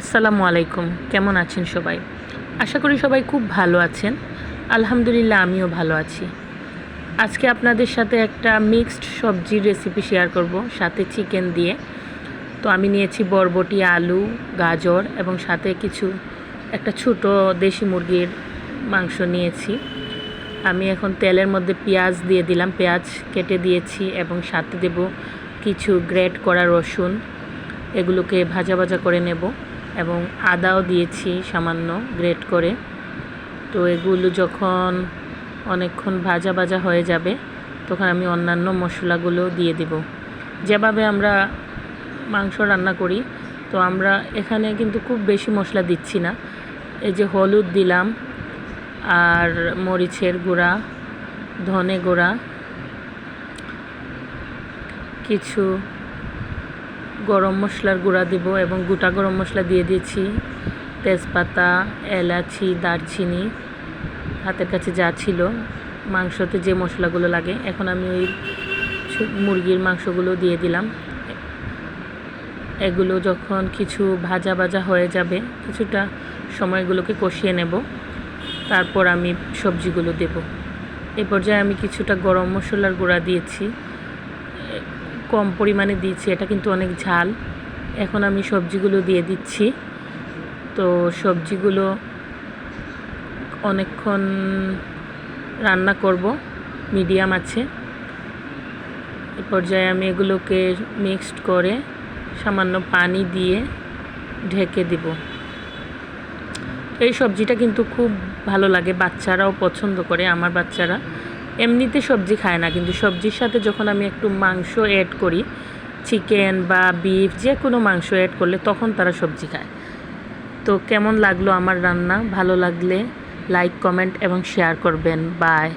আসসালামু আলাইকুম। কেমন আছেন সবাই? আশা করি সবাই খুব ভালো আছেন। আলহামদুলিল্লাহ আমিও ভালো আছি। আজকে আপনাদের সাথে একটা মিক্সড সবজির রেসিপি শেয়ার করব, সাথে চিকেন দিয়ে। তো আমি নিয়েছি বরবটি, আলু, গাজর এবং সাথে কিছু, একটা ছোট দেশি মুরগির মাংস নিয়েছি। আমি এখন তেলের মধ্যে পেঁয়াজ দিয়ে দিলাম। পেঁয়াজ কেটে দিয়েছি এবং সাথে দেব কিছু গ্রেট করা রসুন। এগুলোকে ভাজা ভাজা করে নেব। এবং আদাও দিয়েছি সামান্য গ্রেট করে। তো এগুলো যখন অনেকক্ষণ ভাজা ভাজা হয়ে যাবে, তখন আমি অন্যান্য মশলাগুলো দিয়ে দেব। যেভাবে আমরা মাংস রান্না করি, তো আমরা এখানে কিন্তু খুব বেশি মশলা দিচ্ছি না। এই যে হলুদ দিলাম, আর মরিচের গুঁড়া, ধনে গুঁড়া, কিছু গরম মশলার গুঁড়া দিব এবং গোটা গরম মশলা দিয়ে দিয়েছি। তেজপাতা, এলাচি, দারচিনি, হাতের কাছে যা ছিল, মাংসতে যে মশলাগুলো লাগে। এখন আমি ওই মুরগির মাংসগুলো দিয়ে দিলাম। এগুলো যখন কিছু ভাজা ভাজা হয়ে যাবে, কিছুটা সময়গুলোকে কষিয়ে নেব। তারপর আমি সবজিগুলো দেব। এ পর্যায়ে আমি কিছুটা গরম মশলার গুঁড়া দিয়েছি। কম পরিমাণে দিয়েছি, এটা কিন্তু অনেক ঝাল। এখন আমি সবজিগুলো দিয়ে দিচ্ছি। তো সবজিগুলো অনেকক্ষণ রান্না করব, মিডিয়াম আছে। এ পর্যায়ে আমি এগুলোকে মিক্সড করে সামান্য পানি দিয়ে ঢেকে দিব। এই সবজিটা কিন্তু খুব ভালো লাগে, বাচ্চারাও পছন্দ করে, আমার বাচ্চারা। এমনিতে সবজি খায় না, কিন্তু সবজির সাথে যখন আমি একটু মাংস অ্যাড করি চিকেন বা বিফ যে কোনো মাংস অ্যাড করলে তখন তারা সবজি খায়। তো কেমন লাগল আমার রান্না? ভালো লাগলে লাইক কমেন্ট এবং শেয়ার করবেন। বাই